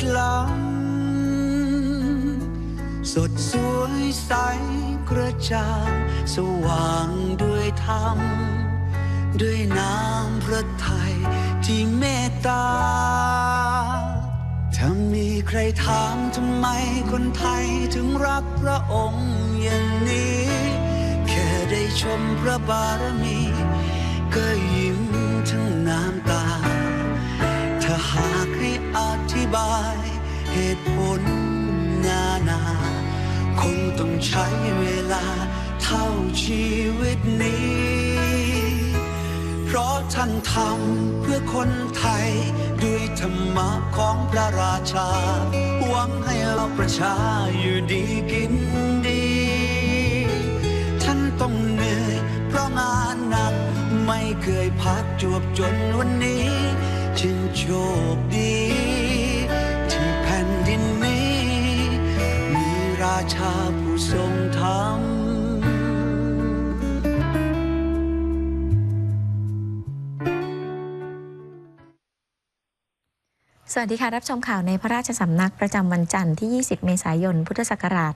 ที่เลิศล้ำสดสวยใสกระจ่างสว่างด้วยธรรม ด้วยน้ำพระทัยที่เมตตา ถ้ามีใครถามทำไมคนไทยถึงรักพระองค์อย่างนี้ แค่ได้ชมพระบารมี ใช้เวลาเท่าชีวิตนี้ เพราะท่านทำเพื่อคนไทย ด้วยธรรมะของพระราชา หวังให้เราประชาอยู่ดีกินดี ท่านต้องเหนื่อยเพราะงานหนัก ไม่เคยพักจวบจนวันนี้จึงโชคดี สวัสดีค่ะ รับชมข่าวในพระราชสำนักประจำวันจันทร์ที่ 20 เมษายน พุทธศักราช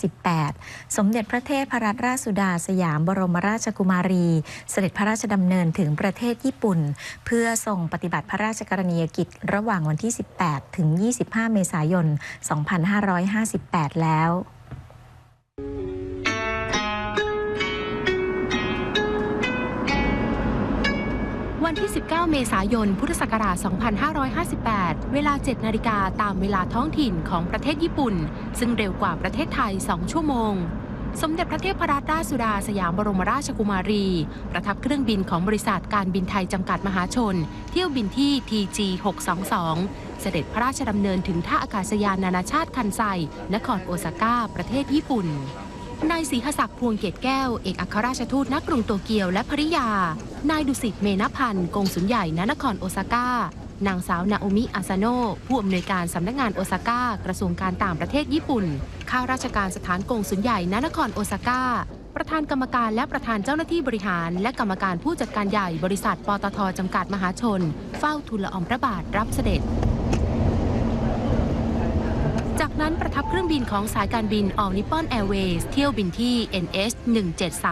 2558 สมเด็จพระเทพรัตนราชสุดาสยามบรมราชกุมารี เสด็จพระราชดำเนินถึงประเทศญี่ปุ่น เพื่อส่งปฏิบัติพระราชกรณียกิจระหว่างวันที่ 18 ถึง 25 เมษายน 2558 แล้ว วันที่ 19 เมษายน พุทธศักราช 2558 เวลา 7 นาฬิกาตามเวลาท้องถิ่นของประเทศญี่ปุ่น ซึ่งเร็วกว่าประเทศไทย 2 ชั่วโมง สมเด็จพระเทพรัตนราชสุดาสยามบรมราชกุมารี ประทับเครื่องบินของบริษัทการบินไทยจำกัดมหาชน เที่ยวบินที่ TG 622 เสด็จพระราชดำเนินถึงท่าอากาศยานนานาชาติคันไซ นครโอซาก้า ประเทศญี่ปุ่น นายศรีหศักดิ์พวงเกตแก้ว เอกอัครราชทูตณกรุงโตเกียวและภริยา นายดุสิตเมนพันธ์กงสุลใหญ่ณนครโอซาก้า นางสาวนาโอมิอาซาโนผู้อำนวยการสำนักงานโอซาก้ากระทรวงการต่างประเทศญี่ปุ่น ข้าราชการสถานกงสุลใหญ่ณนครโอซาก้า ประธานกรรมการและประธานเจ้าหน้าที่บริหาร และกรรมการผู้จัดการใหญ่บริษัทปตทจำกัดมหาชน เฝ้าทูลละอองพระบาทรับเสด็จ จากนั้นประทับเครื่องบินของสายการบิน All Nippon Airways เที่ยวบินที่ NH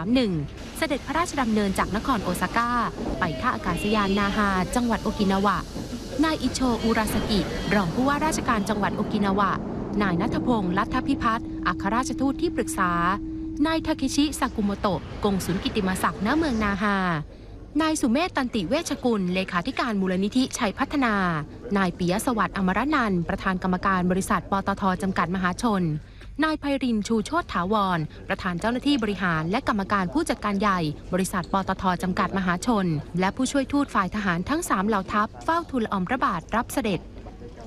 1731 เสด็จพระราชดำเนินจากนครโอซาก้า ไปท่าอากาศยานนาฮา จังหวัดโอกินาวะ นายอิโชอุราสกิ รองผู้ว่าราชการจังหวัดโอกินาวะ นายนัทพงศ์ลัทธพิพัฒน์อัครราชทูตที่ปรึกษา นายทาเคชิซากุโมโตะกงสุลกิติมศักดิ์ณเมืองนาฮา นายสุเมธตันติเวชกุล เลขาธิการมูลนิธิชัยพัฒนา นายปิยสวัสดิ์อมรนันท์ประธานกรรมการบริษัทปตทจำกัดมหาชน นายไพรินชูโชตถาวร ประธานเจ้าหน้าที่บริหาร และกรรมการผู้จัดการใหญ่ บริษัทปตทจำกัดมหาชน และผู้ช่วยทูตฝ่ายทหารทั้งสามเหล่าทัพเฝ้าทูลออมพระบาทรับเสด็จ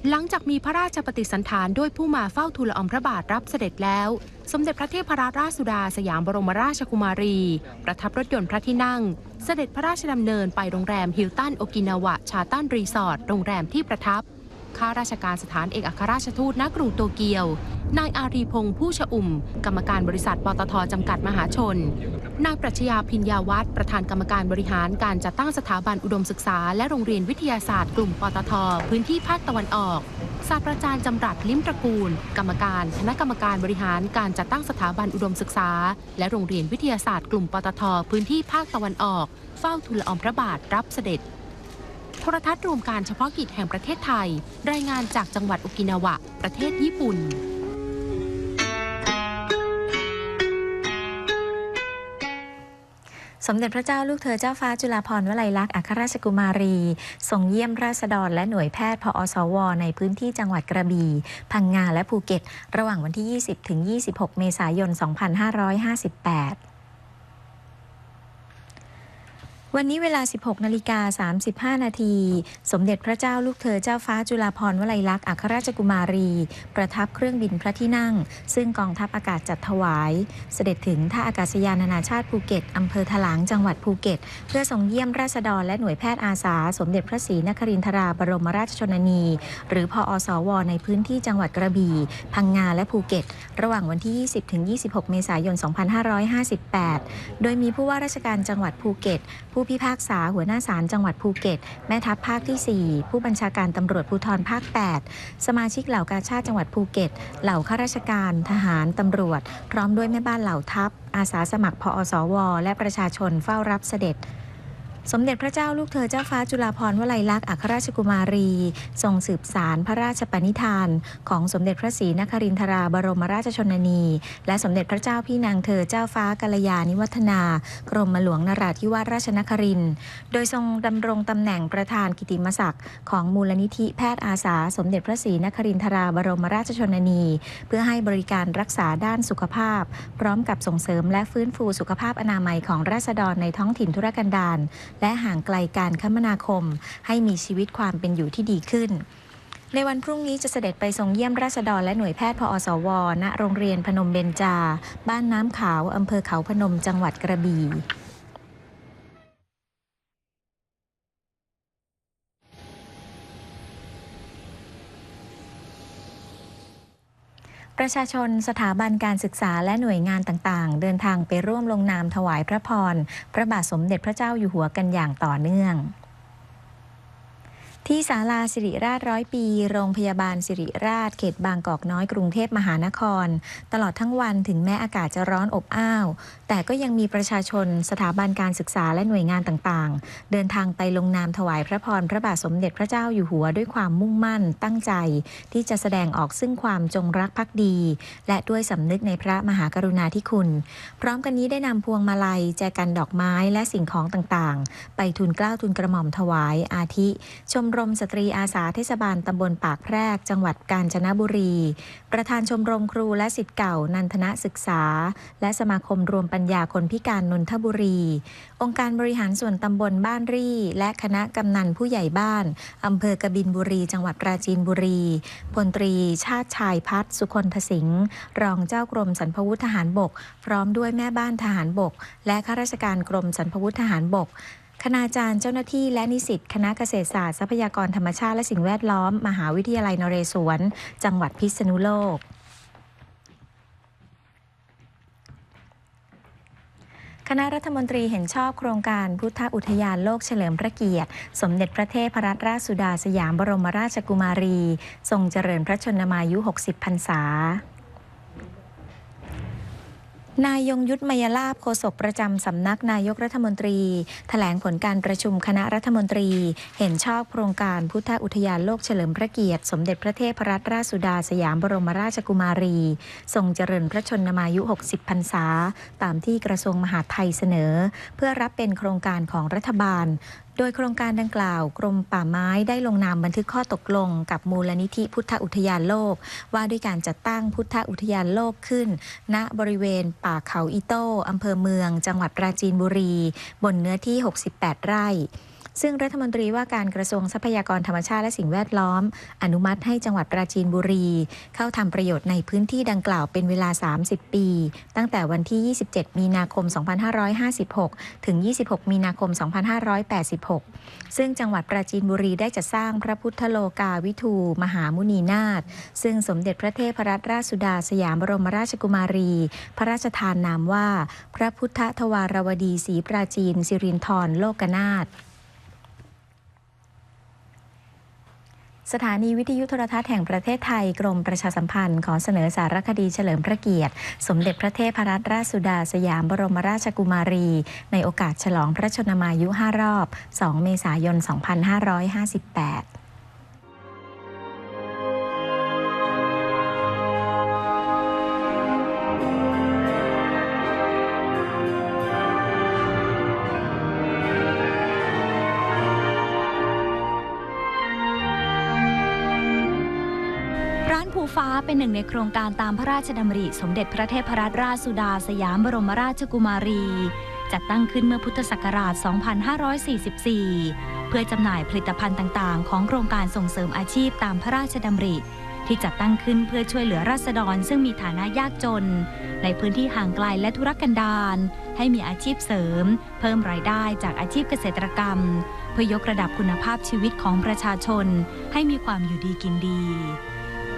หลังจากมีพระราชปฏิสันถานด้วยผู้มาเฝ้าทูลอองพระบาทรับเสด็จแล้ว สมเด็จพระเทพรัตนราชสุดาสยามบรมราชกุมารี ประทับรถยนต์พระที่นั่ง เสด็จพระราชดำเนินไปโรงแรมฮิลตันโอกินาวะชาตันรีสอร์ทโรงแรมที่ประทับ ข้าราชการสถานเอกอัครราชทูตณกรุงโตเกียว นายอารีพงษ์ผู้ชอุ่ม กรรมการบริษัทปตทจำกัดมหาชน นายปรัชญาพิญญาวัฒน์ประธานกรรมการบริหารการจัดตั้งสถาบันอุดมศึกษา และโรงเรียนวิทยาศาสตร์กลุ่มปตท พื้นที่ภาคตะวันออกศาสตราจารย์จำรัดลิ้มตระกูล กรรมการ คณะกรรมการบริหารการจัดตั้งสถาบันอุดมศึกษา และโรงเรียนวิทยาศาสตร์กลุ่มปตท พื้นที่ภาคตะวันออก เฝ้าทูลลอองพระบาทรับเสด็จ รทัศน์รวมการเฉพาะกิจแห่งประเทศไทย รายงานจากจังหวัดโอกินาวะ ประเทศญี่ปุ่น สมเด็จพระเจ้าลูกเธอเจ้าฟ้าจุฬาภรณ์วลัยลักษณ์อัครราชกุมารีทรงเยี่ยมราษฎรและหน่วยแพทย์พอสว ในพื้นที่จังหวัดกระบี่ พังงาและภูเก็ต ระหว่างวันที่ 20 ถึง 26 เมษายน 2558 วันนี้เวลา 16 นาฬิกา 35 นาที สมเด็จพระเจ้าลูกเธอเจ้าฟ้าจุฬาภรณ์วลัยลักษณ์อัครราชกุมารี ประทับเครื่องบินพระที่นั่ง ซึ่งกองทัพอากาศจัดถวาย เสด็จถึงท่าอากาศยานนานาชาติภูเก็ต อำเภอถลางจังหวัดภูเก็ต เพื่อทรงเยี่ยมราษฎรและหน่วยแพทย์อาสา สมเด็จพระศรีนครินทราบรมราชชนนี หรือพออสว ในพื้นที่จังหวัดกระบี่ พังงาและภูเก็ต ระหว่างวันที่ 20-26 เมษายน 2558 โดยมีผู้ว่าราชการจังหวัดภูเก็ตผูู้พิพากษาหัวหน้าศาลจังหวัดภูเก็ต แม่ทัพภาคที่ 4 ผู้บัญชาการตำรวจภูธรภาค 8 สมาชิกเหล่ากาชาติจังหวัดภูเก็ต เหล่าข้าราชการ ทหารตำรวจ พร้อมด้วยแม่บ้านเหล่าทัพ อาสาสมัครพอสว และประชาชนเฝ้ารับเสด็จ สมเด็จพระเจ้าลูกเธอเจ้าฟ้าจุฬาภรณ์วลัยลักษณ์อัครราชกุมารี ทรงสืบสารพระราชปณิธาน ของสมเด็จพระศรีนครินทราบรมราชชนนี และสมเด็จพระเจ้าพี่นางเธอเจ้าฟ้ากัลยาณิวัฒนา กรมหลวงนราธิวาสราชนคริน โดยทรงดำรงตำแหน่งประธานกิติมศักดิ์ของมูลนิธิแพทย์อาสา สมเด็จพระศรีนครินทราบรมราชชนนี เพื่อให้บริการรักษาด้านสุขภาพ พร้อมกับส่งเสริมและฟื้นฟูสุขภาพอนามัยของราษฎรในท้องถิ่นธุรกันดารและห่างไกลการคมนาคม ให้มีชีวิตความเป็นอยู่ที่ดีขึ้น ในวันพรุ่งนี้จะเสด็จไปทรงเยี่ยมราษฎรและหน่วยแพทย์พอสว ณ โรงเรียนพนมเบญจา บ้านน้ำขาว อำเภอเขาพนม จังหวัดกระบี่ ประชาชนสถาบันการศึกษาและหน่วยงานต่างๆ เดินทางไปร่วมลงนามถวายพระพร พระบาทสมเด็จพระเจ้าอยู่หัวกันอย่างต่อเนื่อง ที่ศาลาสิริราชร้อยปี โรงพยาบาลสิริราช เขตบางกอกน้อยกรุงเทพมหานคร ตลอดทั้งวันถึงแม้อากาศจะร้อนอบอ้าว แต่ก็ยังมีประชาชนสถาบันการศึกษาและหน่วยงานต่างๆ เดินทางไปลงนามถวายพระพรพระบาทสมเด็จพระเจ้าอยู่หัวด้วยความมุ่งมั่นตั้งใจ ที่จะแสดงออกซึ่งความจงรักภักดี และด้วยสำนึกในพระมหากรุณาธิคุณ พร้อมกันนี้ได้นำพวงมาลัยแจกันดอกไม้และสิ่งของต่างๆ ไปทุนเกล้าทุนกระหม่อมถวายอาทิชมรมสตรีอาสาเทศบาลตำบลปากแพรก จังหวัดกาญจนบุรี ประธานชมรมครูและสิทธิ์เก่า นันทนศึกษา และสมาคมรวมปัญญาคนพิการนนทบุรี องค์การบริหารส่วนตำบลบ้านรี่ และคณะกำนันผู้ใหญ่บ้านอำเภอกบินบุรี จังหวัดปราจีนบุรีพลตรีชาติชายพัฒน์สุคนทสิงห์รองเจ้ากรมสรรพวุฒิทหารบก พร้อมด้วยแม่บ้านทหารบก และข้าราชการกรมสรรพวุฒิทหารบก คณาจารย์เจ้าหน้าที่และนิสิตคณะเกษตรศาสตร์ทรัพยากรธรรมชาติและสิ่งแวดล้อม มหาวิทยาลัยนเรศวร จังหวัดพิษณุโลกคณะรัฐมนตรีเห็นชอบโครงการพุทธอุทยานโลกเฉลิมพระเกียรติ สมเด็จพระเทพรัตนราชสุดาสยามบรมราชกุมารี ทรงเจริญพระชนมายุ 60 พรรษา นายยงยุทธมยลาภโฆษกประจำสำนักนายกรัฐมนตรีแถลงผลการประชุมคณะรัฐมนตรี เห็นชอบโครงการพุทธอุทยานโลกเฉลิมพระเกียรติ สมเด็จพระเทพรัตนราชสุดาสยามบรมราชกุมารี ทรงเจริญพระชนมายุ 60 พรรษา ตามที่กระทรวงมหาดไทยเสนอ เพื่อรับเป็นโครงการของรัฐบาล ดยโครงการดังกล่าว กรมป่าไม้ได้ลงนามบันทึกข้อตกลง กับมูลนิธิพุทธอุทยานโลก ว่าด้วยการจัดตั้งพุทธอุทยานโลกขึ้น ณบริเวณป่าเขาอิโต้อำเภอเมือง จังหวัดปราจีนบุรี บนเนื้อที่ 68 ไร่ ซึ่งรัฐมนตรีว่าการกระทรวงทรัพยากรธรรมชาติและสิ่งแวดล้อม อนุมัติให้จังหวัดปราจีนบุรี เข้าทำประโยชน์ในพื้นที่ดังกล่าวเป็นเวลา 30 ปี ตั้งแต่วันที่ 27 มีนาคม 2556 ถึง 26 มีนาคม 2586 ซึ่งจังหวัดปราจีนบุรีได้จัดสร้างพระพุทธโลกาวิทูมหามุนีนาถซึ่งสมเด็จพระเทพรัตนราชสุดาสยามบรมราชกุมารี พระราชทานนามว่า พระพุทธทวารวดีศรีปราจีนสิรินธรโลกนาถ สถานีวิทยุโทรทัศน์แห่งประเทศไทยกรมประชาสัมพันธ์ขอเสนอสารคดีเฉลิมพระเกียรติ สมเด็จพระเทพรัตนราชสุดาสยามบรมราชกุมารี ในโอกาสฉลองพระชนมายุ 5 รอบ 2 เมษายน 2558 ฟ้าเป็นหนึ่งในโครงการตามพระราชดำริ สมเด็จพระเทพรัตนราชสุดาสยามบรมราชกุมารี จัดตั้งขึ้นเมื่อพุทธศักราช 2544 เพื่อจำหน่ายผลิตภัณฑ์ต่างๆ ของโครงการส่งเสริมอาชีพตามพระราชดำริ ที่จัดตั้งขึ้นเพื่อช่วยเหลือราษฎรซึ่งมีฐานะยากจน ในพื้นที่ห่างไกลและธุรกันดารให้มีอาชีพเสริม เพิ่มรายได้จากอาชีพเกษตรกรรม เพื่อยกระดับคุณภาพชีวิตของประชาชน ให้มีความอยู่ดีกินดี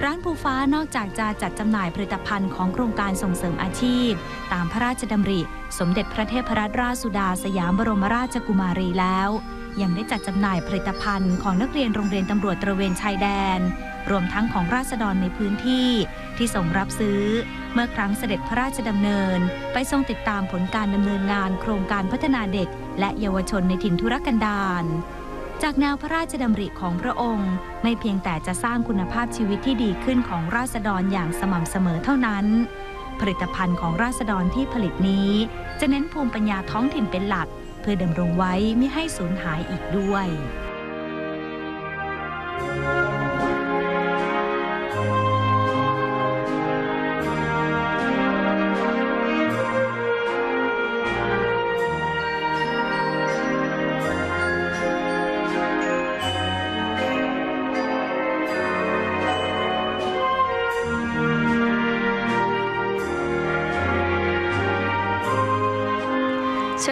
ร้านภูฟ้านอกจากจะจัดจำหน่ายผลิตภัณฑ์ของโครงการส่งเสริมอาชีพ ตามพระราชดำริ สมเด็จพระเทพรัตนราชสุดาสยามบรมราชกุมารีแล้ว ยังได้จัดจำหน่ายผลิตภัณฑ์ของนักเรียนโรงเรียนตำรวจตระเวนชายแดน รวมทั้งของราษฎรในพื้นที่ที่ส่งรับซื้อ เมื่อครั้งเสด็จพระราชดำเนิน ไปทรงติดตามผลการดำเนินงาน โครงการพัฒนาเด็ก และเยาวชนในถิ่นทุรกันดาร จากแนวพระราชดำริของพระองค์ ไม่เพียงแต่จะสร้างคุณภาพชีวิตที่ดีขึ้นของราษฎรอย่างสม่ำเสมอเท่านั้น ผลิตภัณฑ์ของราษฎรที่ผลิตนี้ จะเน้นภูมิปัญญาท้องถิ่นเป็นหลัก เพื่อดำรงไว้ไม่ให้สูญหายอีกด้วย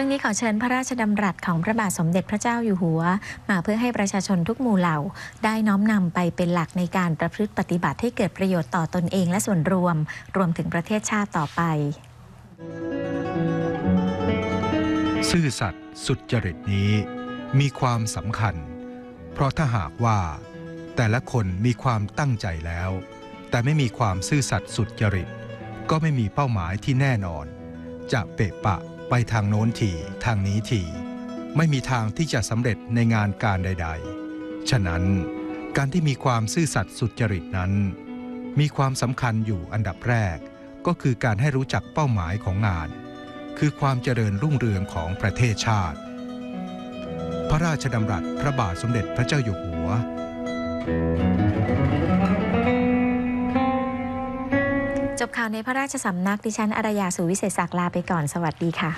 ช่วงนี้ขอเชิญพระราชดำรัสของพระบาทสมเด็จพระเจ้าอยู่หัว มาเพื่อให้ประชาชนทุกหมู่เหล่า ได้น้อมนำไปเป็นหลักในการประพฤติปฏิบัติให้เกิดประโยชน์ต่อตนเองและส่วนรวม รวมถึงประเทศชาติต่อไป ซื่อสัตย์สุจริตนี้ มีความสำคัญ เพราะถ้าหากว่า แต่ละคนมีความตั้งใจแล้ว แต่ไม่มีความซื่อสัตย์สุจริต ก็ไม่มีเป้าหมายที่แน่นอน จะเปะปะ ไปทางโน้นทีทางนี้ทีไม่มีทางที่จะสำเร็จในงานการใด ๆ ฉะนั้นการที่มีความซื่อสัตย์สุจริตนั้น มีความสำคัญอยู่อันดับแรก ก็คือการให้รู้จักเป้าหมายของงาน คือความเจริญรุ่งเรืองของประเทศชาติ พระราชดำรัสพระบาทสมเด็จพระเจ้าอยู่หัว จบข่าวในพระราชสำนักดิฉันอารยาสุวิเศษศักดิ์ลาไปก่อนสวัสดีค่ะ